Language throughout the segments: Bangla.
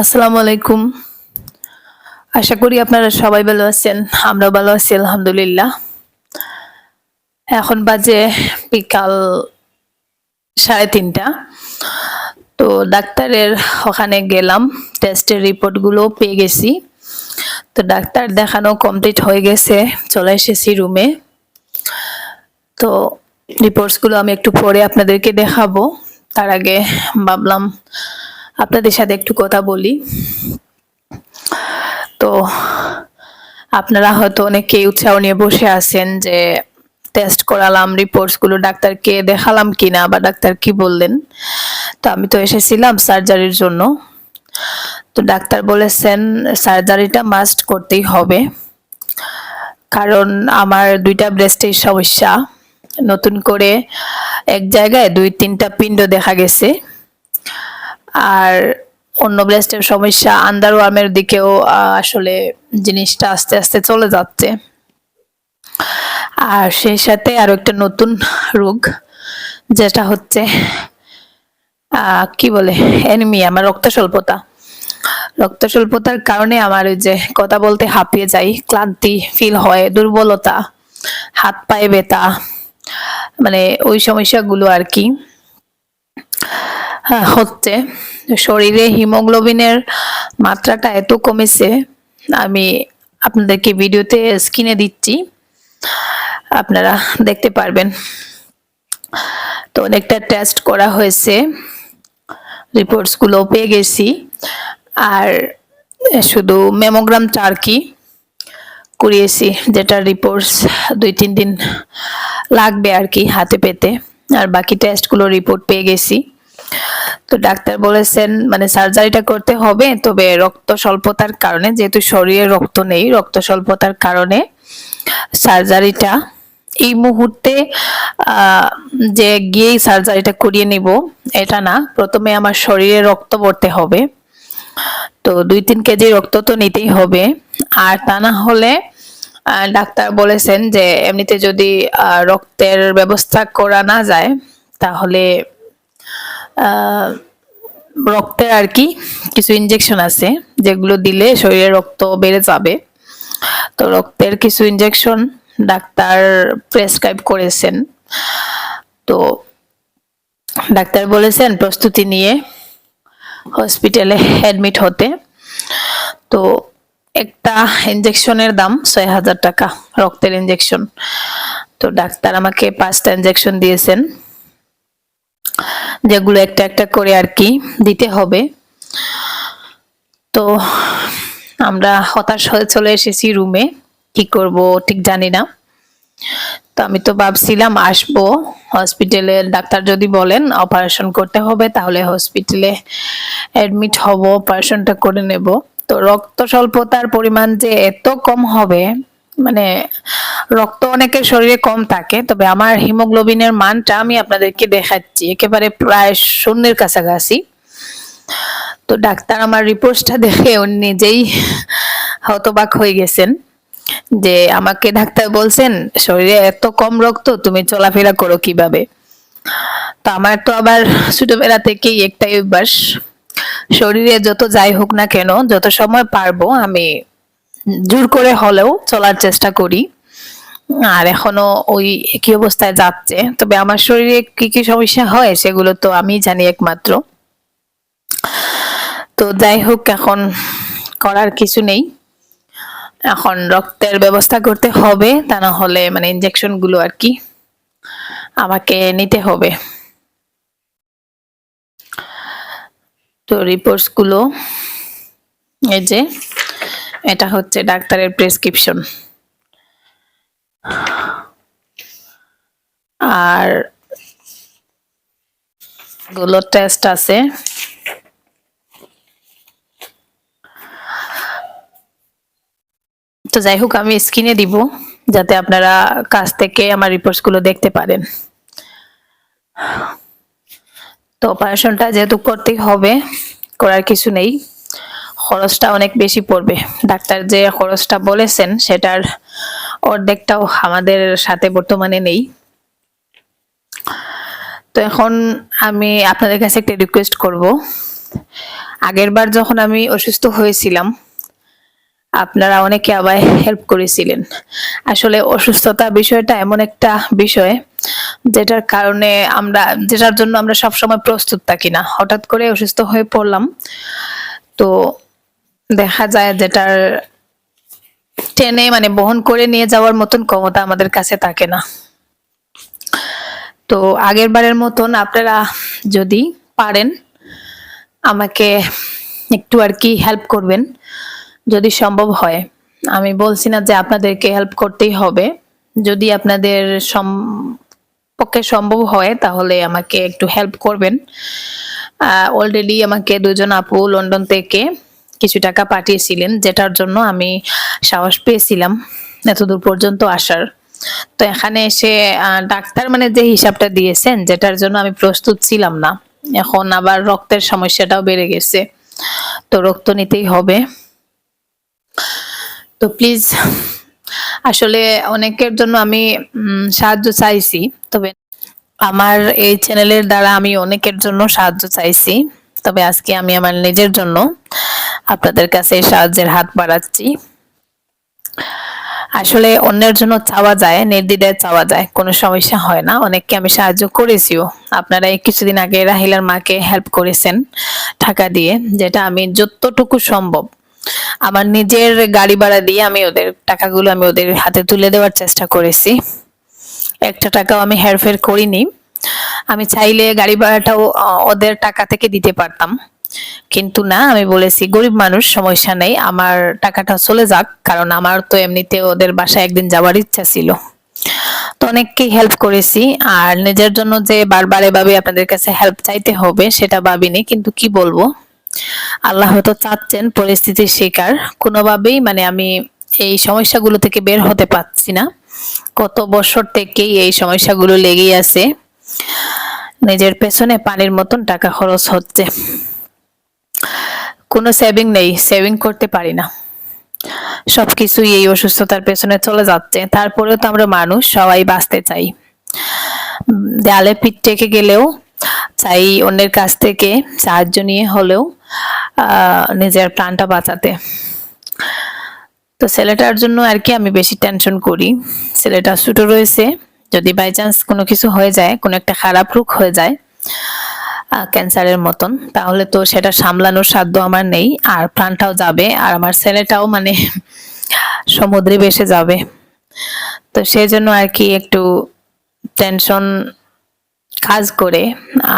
আসসালামু আলাইকুম। আশা করি আপনারা সবাই ভালো আছেন আমরা ভালো আছি, আলহামদুলিল্লাহ। এখন বাজে বিকাল সাড়ে তিনটা। তো ডাক্তারের ওখানে গেলাম টেস্টের রিপোর্টগুলো পেয়ে গেছি। তো ডাক্তার দেখানো কমপ্লিট হয়ে গেছে, চলে এসেছি রুমে তো রিপোর্টসগুলো আমি একটু পরে আপনাদেরকে দেখাবো। তার আগে ভাবলাম আপনাদের সাথে একটু কথা বলি। তো আপনারা হয়তো অনেকেই উৎসাহ নিয়ে বসে আছেন যে টেস্ট করালাম রিপোর্টসগুলো ডাক্তারকে দেখালাম কিনা বা ডাক্তার কি বললেন। তো আমি তো এসেছিলাম সার্জারির জন্য। তো ডাক্তার বলেছেন সার্জারিটা মাস্ট করতেই হবে। কারণ আমার দুইটা ব্রেস্টের সমস্যা। নতুন করে এক জায়গায় দুই তিনটা পিণ্ড দেখা গেছে। আর অন্য ব্রেস্টের সমস্যা আন্ডারওয়ার্মের দিকেও আসলে জিনিসটা আস্তে আস্তে চলে যাচ্ছে। আর সেই সাথে আরও একটা নতুন রোগ, যেটা হচ্ছে কি বলে এনিমিয়া আমার রক্ত স্বল্পতা রক্ত স্বল্পতার কারণে আমার ওই যে কথা বলতে হাঁপিয়ে যাই, ক্লান্তি ফিল হয়, দুর্বলতা, হাত পায়ে ব্যথা মানে ওই সমস্যাগুলো আর কি। হচ্ছে। শরীরে হিমোগ্লোবিনের মাত্রাটা এত কমেছে, আমি আপনাদেরকে ভিডিওতে স্ক্রিনে দিচ্ছি, আপনারা দেখতে পারবেন। তো অনেকটা টেস্ট করা হয়েছে রিপোর্টসগুলো পেয়ে গেছি। আর শুধু মেমোগ্রাম টার্কি করিয়েছি, যেটা রিপোর্টস দুই, তিন দিন লাগবে আর কি হাতে পেতে। আর বাকি টেস্টগুলো রিপোর্ট পেয়ে গেছি। তো ডাক্তার বলেছেন মানে সার্জারিটা করতে হবে, তবে রক্ত স্বল্পতার কারণে, যেহেতু শরীরে রক্ত নেই, রক্ত স্বল্পতার কারণে সার্জারিটা এই মুহূর্তে যে গিয়েই সার্জারিটা করিয়ে নিব, এটা না, প্রথমে আমার শরীরে রক্ত পড়তে হবে। তো দুই তিন কেজি রক্ত তো নিতেই হবে। আর তা না হলে ডাক্তার বলেছেন যে, এমনিতে যদি রক্তের ব্যবস্থা করা না যায়, তাহলে আহ, রক্তে আর কি কিছু ইনজেকশন আছে যেগুলো দিলে শরীরে রক্ত বেড়ে যাবে। তো রক্তের কিছু ইনজেকশন ডাক্তার প্রেসক্রাইব করেছেন। তো ডাক্তার বলেছেন প্রস্তুতি নিয়ে হসপিটালে অ্যাডমিট হতে। তো একটা ইনজেকশনের দাম ছয় হাজার টাকা রক্তের ইনজেকশন তো ডাক্তার আমাকে পাঁচটা ইনজেকশন দিয়েছেন। যেগুলো একটা একটা করে আর কি দিতে হবে। তো আমরা হতাশ হয়ে চলে এসেছি রুমে কি করব ঠিক জানি না। তো আমি তো ভাবছিলাম আসব। হসপিটালে ডাক্তার যদি বলেন অপারেশন করতে হবে তাহলে হসপিটালে অ্যাডমিট হব অপারেশনটা করে নেব। তো রক্ত স্বল্পতার পরিমাণ যে এত কম হবে মানে রক্ত অনেকের শরীরে কম থাকে, তবে আমার হিমোগ্লোবিনের মানটা আমি আপনাদেরকে দেখাচ্ছি। একেবারে প্রায় শূন্যের কাছাকাছি। তো ডাক্তার আমার রিপোর্টটা দেখে উনি নিজেই হতবাক হয়ে গেছেন যে আমাকে ডাক্তার বলছেন, শরীরে এত কম রক্ত, তুমি চলাফেরা করো কীভাবে? তো আমার তো আবার ছোটবেলা থেকেই একটাই অভ্যাস, শরীরে যত যাই হোক না কেন, যত সময় পারব, আমি জোর করে হলেও চলার চেষ্টা করি। আর এখনও ওই একই অবস্থায় যাচ্ছে। তবে আমার শরীরে কি কি সমস্যা হয় সেগুলো তো আমি জানি একমাত্র। তো যাই হোক, এখন করার কিছু নেই। এখন রক্তের ব্যবস্থা করতে হবে, তা না হলে মানে ইনজেকশনগুলো আর কি আমাকে নিতে হবে। তো রিপোর্টসগুলো এই যে এটা হচ্ছে ডাক্তারের প্রেসক্রিপশন। আরগুলো টেস্ট আছে। তো যাই হোক, আমি স্ক্রিনে দিব, যাতে আপনারা কাছ থেকে আমার রিপোর্টসগুলো দেখতে পারেন। তো অপারেশনটা যেহেতু করতেই হবে, করার কিছু নেই। খরচটা অনেক বেশি পড়বে। ডাক্তার যে খরচটা বলেছেন, সেটার অর্ধেকটাও আমাদের সাথে বর্তমানে নেই। তো এখন আমি আপনাদের কাছে একটা রিকোয়েস্ট করব। আগেরবার যখন আমি অসুস্থ হয়েছিলাম, আপনারা অনেকে আবার হেল্প করেছিলেন। আসলে অসুস্থতা বিষয়টা এমন একটা বিষয়, যেটার কারণে আমরা, যেটার জন্য আমরা সবসময় প্রস্তুত থাকি না। হঠাৎ করে অসুস্থ হয়ে পড়লাম। তো দেখা যায় যেটার টেনে মানে বহন করে নিয়ে যাওয়ার মতন ক্ষমতা আমাদের কাছে থাকে না। তো আগের বারের মতন আপনারা যদি পারেন, আমাকে একটু আর কি হেল্প করবেন, যদি সম্ভব হয়। আমি বলছি না যে আপনাদেরকে হেল্প করতেই হবে। যদি আপনাদের পক্ষে সম্ভব হয়, তাহলে আমাকে একটু হেল্প করবেন। অলরেডি আমাকে দুজন আপু লন্ডন থেকে কিছু টাকা পাঠিয়েছিলেন, যেটার জন্য আমি সাহস পেয়েছিলাম এতদূর পর্যন্ত আসার। তো এখানে এসে ডাক্তার মানে যে হিসাবটা দিয়েছেন, যেটার জন্য আমি প্রস্তুত ছিলাম না। এখন আবার রক্তের সমস্যাটাও বেড়ে গেছে। তো রক্ত নিতেই হবে। তো প্লিজ, আসলে অনেকের জন্য আমি সাহায্য চাইছি, তবে আমার এই চ্যানেলের দ্বারা আমি অনেকের জন্য সাহায্য চাইছি। তবে আজকে আমি আমার নিজের জন্য আপনাদের কাছে সাহায্যের হাত বাড়াচ্ছি। আসলে অন্যের জন্য চাওয়া যায়, নির্দ্বিধায় চাওয়া যায়, কোনো সমস্যা হয় না। অনেককে আমি সাহায্য করেছিও। আপনারা কিছুদিন আগে রাহিলার মাকে হেল্প করেছেন টাকা দিয়ে, যেটা আমি যতটুকু সম্ভব। আমার নিজের গাড়ি ভাড়া দিয়ে আমি ওদের টাকাগুলো আমি ওদের হাতে তুলে দেওয়ার চেষ্টা করেছি। একটা টাকাও আমি হেরফের করিনি। আমি চাইলে গাড়ি ভাড়াটাও ওদের টাকা থেকে দিতে পারতাম। কিন্তু না, আমি বলেছি গরিব মানুষ, সমস্যা নেই, আমার টাকাটা চলে যাক, কারণ আমার তো এমনিতে ওদের বাসায় একদিন যাওয়ার ইচ্ছা ছিল। তো অনেককেই হেল্প করেছি, আর নিজের জন্য যে বারবার এভাবে আপনাদের কাছে হেল্প চাইতে হবে, সেটা ভাবিনি, কিন্তু কি বলব? আল্লাহ হয়তো চাচ্ছেন পরিস্থিতির শিকার। কোনোভাবেই মানে আমি এই সমস্যাগুলো থেকে বের হতে পারছি না। কত বছর থেকেই এই সমস্যাগুলো লেগেই আছে। নিজের পেছনে পানির মতন টাকা খরচ হচ্ছে। কোনো সেভিং নেই সেভিং করতে পারি না। সবকিছুই এই অসুস্থতার পেছনে চলে যাচ্ছে। তারপরেও তো আমরা মানুষ, সবাই বাঁচতে চাই। দেয়ালে পিঠ টেকে গেলেও, চাই অন্যের কাছ থেকে সাহায্য নিয়ে হলেও নিজের প্রাণটা বাঁচাতে। তো ছেলেটার জন্য আর কি আমি বেশি টেনশন করি। ছেলেটা ছোট রয়েছে, যদি বাই চান্স কোনো কিছু হয়ে যায়, কোনো একটা খারাপ রোগ হয়ে যায় ক্যান্সারের মতন। তাহলে তো সেটা সামলানোর সাধ্য আমার নেই। আর প্রাণটাও যাবে। আর আমার ছেলেটাও মানে সমুদ্রে ভেসে যাবে। তো সেই জন্য আর কি একটু টেনশন কাজ করে।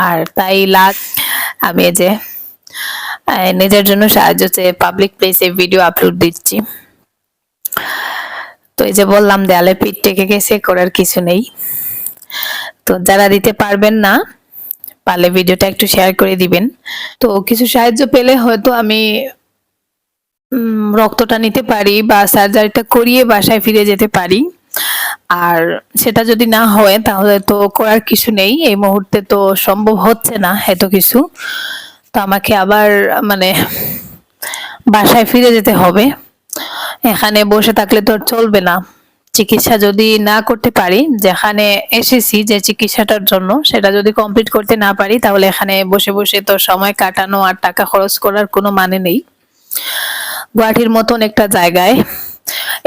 আর তাই লাগ আমি এই যে নিজের জন্য সাহায্য চেয়ে পাবলিক প্লেসে ভিডিও আপলোড দিচ্ছি। তো এই যে বললাম, দেয়ালে পিঠ টেকে গেছে, করার কিছু নেই। তো যারা দিতে পারবেন না পারলে ভিডিওটা একটু শেয়ার করে দিবেন। তো কিছু সাহায্য পেলে হয়তো আমি রক্তটা নিতে পারি বা সার্জারিটা করিয়ে বাসায় ফিরে যেতে পারি। আর সেটা যদি না হয়, তাহলে তো করার কিছু নেই। এই মুহূর্তে তো সম্ভব হচ্ছে না এত কিছু। তো আমাকে আবার মানে বাসায় ফিরে যেতে হবে। এখানে বসে থাকলে তো চলবে না। চিকিৎসা যদি না করতে পারি, যেখানে এসেছি যে চিকিৎসাটার জন্য, সেটা যদি কমপ্লিট করতে না পারি, তাহলে এখানে বসে বসে তো সময় কাটানো আর টাকা খরচ করার কোনো মানে নেই। গুয়াহাটির মতন একটা জায়গায়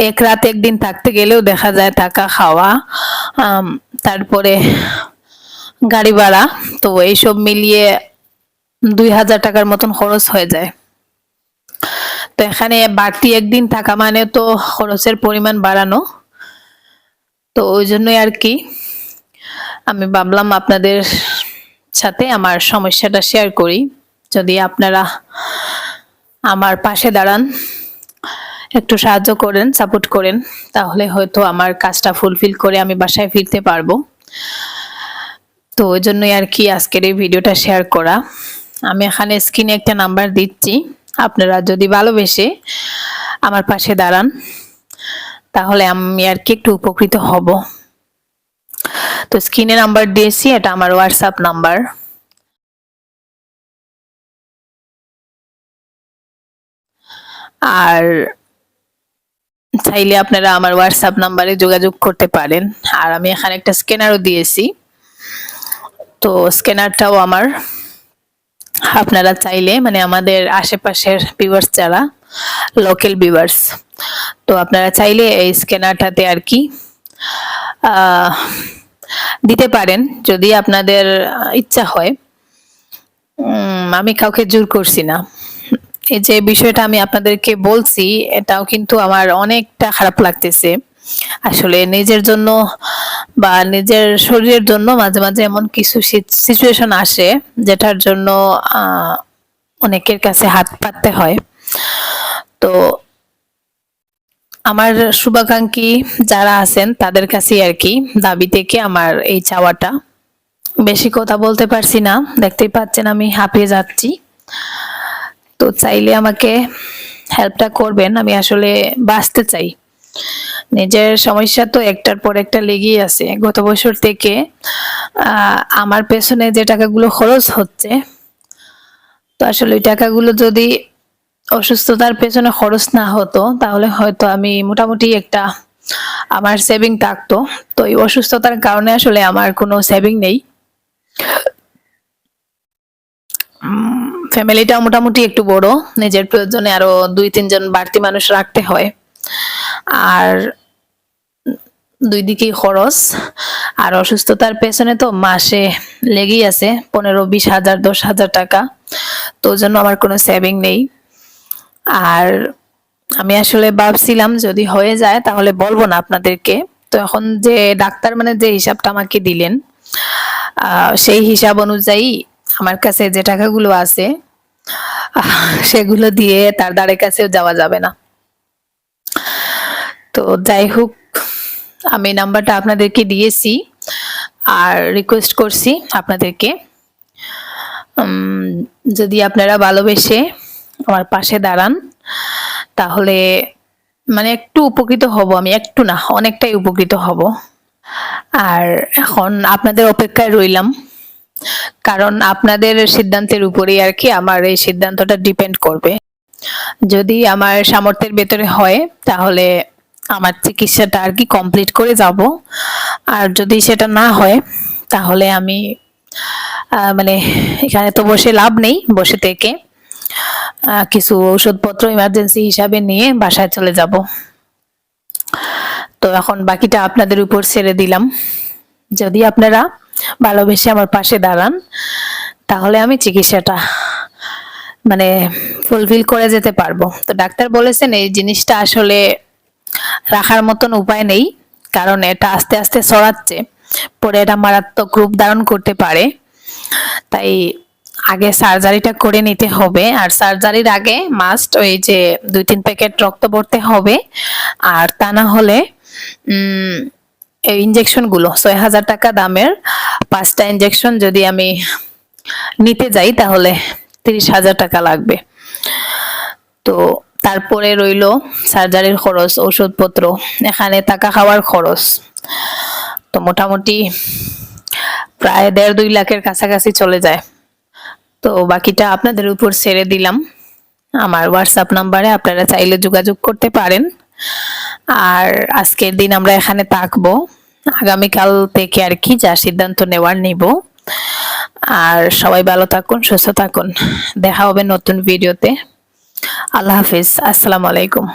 এক রাত একদিন থাকতে গেলেও দেখা যায় টাকা খাওয়া তারপরে গাড়ি ভাড়া, তো এইসব মিলিয়ে দুই হাজার টাকার মতন খরচ হয়ে যায়। তো এখানে বাড়তি একদিন থাকা মানে তো খরচের পরিমাণ বাড়ানো। তো ওই জন্যই আর কি আমি ভাবলাম আপনাদের সাথে আমার সমস্যাটা শেয়ার করি। যদি আপনারা আমার পাশে দাঁড়ান, একটু সাহায্য করেন সাপোর্ট করেন, তাহলে হয়তো আমার কাজটা ফুলফিল করে আমি বাসায় ফিরতে পারব। তো ওই জন্যই আর কি আজকের এই ভিডিওটা শেয়ার করা। আমি এখানে স্ক্রিনে একটা নাম্বার দিচ্ছি। আপনারা যদি ভালোবেসে আমার পাশে দাঁড়ান তাহলে আমি আর কি একটু উপকৃত হব। তো স্ক্রিনে নাম্বার দিয়েছি, এটা আমার হোয়াটসঅ্যাপ নাম্বার। আর চাইলে আপনারা আমার হোয়াটসঅ্যাপ নাম্বারে যোগাযোগ করতে পারেন। আর আমি এখানে একটা স্ক্যানারও দিয়েছি। তো স্ক্যানারটাও আমার। আপনারা চাইলে মানে আমাদের আশেপাশের ভিউয়ার্স যারা লোকাল ভিউয়ার্স তো আপনারা চাইলে এই স্ক্যানারটাতে আর কি দিতে পারেন যদি আপনাদের ইচ্ছা হয়। আমি কাউকে জোর করছি না। এই যে বিষয়টা আমি আপনাদেরকে বলছি, এটাও কিন্তু আমার অনেকটা খারাপ লাগতেছে। আসলে নিজের জন্য বা নিজের শরীরের জন্য মাঝে মাঝে এমন কিছু সিচুয়েশন আসে, যেটার জন্য অনেকের কাছে হাত পাততে হয়। তো আমার শুভাকাঙ্ক্ষী যারা আছেন, তাদের কাছে আর কি দাবি থেকে আমার এই চাওয়াটা। বেশি কথা বলতে পারছি না, দেখতেই পাচ্ছেন আমি হাঁপিয়ে যাচ্ছি। তো চাইলে আমাকে হেল্পটা করবেন, আমি আসলে বাঁচতে চাই। নিজের সমস্যা তো একটার পর একটা লেগেই আছে। গত বছর থেকে আমার পেছনে যে টাকাগুলো খরচ হচ্ছে, তো আসলে ওই টাকাগুলো যদি অসুস্থতার পেছনে খরচ না হতো, তাহলে হয়তো আমি মোটামুটি একটা আমার সেভিং থাকতো। তো এই অসুস্থতার কারণে আসলে আমার কোনো সেভিং নেই। ফ্যামিলিটা মোটামুটি একটু বড়, নিজের প্রয়োজনে আরও দুই, তিনজন বাড়তি মানুষ রাখতে হয়। আর দুই দিকেই খরচ। আর অসুস্থতার পেছনে তো মাসে লেগেই আছে, পনেরো, বিশ হাজার, দশ হাজার টাকা। তো জন্য আমার কোনো সেভিং নেই। আর আমি আসলে ভাবছিলাম যদি হয়ে যায় তাহলে বলব না আপনাদেরকে। তো এখন যে ডাক্তার মানে যে হিসাবটা আমাকে দিলেন সেই হিসাব অনুযায়ী আমার কাছে যে টাকাগুলো আছে সেগুলো দিয়ে তার দ্বারের কাছেও যাওয়া যাবে না। তো যাই হোক, আমি নাম্বারটা আপনাদেরকে দিয়েছি আর রিকোয়েস্ট করছি আপনাদেরকে। যদি আপনারা ভালোবেসে আমার পাশে দাঁড়ান। তাহলে মানে একটু উপকৃত হব আমি, একটু না, অনেকটাই উপকৃত হব। আর এখন আপনাদের অপেক্ষায় রইলাম। কারণ আপনাদের সিদ্ধান্তের উপরেই আর কি আমার এই সিদ্ধান্তটা ডিপেন্ড করবে। যদি আমার সামর্থ্যের ভেতরে হয়, তাহলে আমার চিকিৎসাটা আর কি কমপ্লিট করে যাব। আর যদি সেটা না হয়, তাহলে আমি মানে এখানে তো বসে লাভ নেই, বসে থেকে। কিছু ওষুধপত্র ইমার্জেন্সি হিসাবে নিয়ে বাসায় চলে যাব। তো এখন বাকিটা আপনাদের উপর ছেড়ে দিলাম। যদি আপনারা ভালোবেসে আমার পাশে দাঁড়ান, তাহলে আমি চিকিৎসাটা মানে ফুলফিল করে যেতে পারব। তো ডাক্তার বলেছেন, এই জিনিসটা আসলে রাখার মতন উপায় নেই, কারণ এটা আস্তে আস্তে ছড়াচ্ছে পরে এটা মারাত্মক রূপ ধারণ করতে পারে। তাই আগে সার্জারিটা করে নিতে হবে। আর সার্জারির আগে মাস্ট ওই যে দুই তিন প্যাকেট রক্ত ভরতে হবে। আর তা না হলে ইঞ্জেকশনগুলো ছয় হাজার টাকা দামের। পাঁচটা ইঞ্জেকশন যদি আমি নিতে যাই তাহলে তিরিশ হাজার টাকা লাগবে। তো তারপরে রইল সার্জারির খরচ ওষুধপত্র এখানে টাকা খাওয়ার খরচ। তো মোটামুটি প্রায় দেড় দুই লাখের কাছাকাছি চলে যায়। তো বাকিটা আপনাদের উপর ছেড়ে দিলাম। আমার হোয়াটসঅ্যাপ নাম্বারে আপনারা চাইলে যোগাযোগ করতে পারেন। আর আজকের দিন আমরা এখানে থাকব। আগামীকাল থেকে আর কি যা সিদ্ধান্ত নেওয়ার নিব। আর সবাই ভালো থাকুন, সুস্থ থাকুন। দেখা হবে নতুন ভিডিওতে আল্লাহ হাফিজ। আসসালামু আলাইকুম।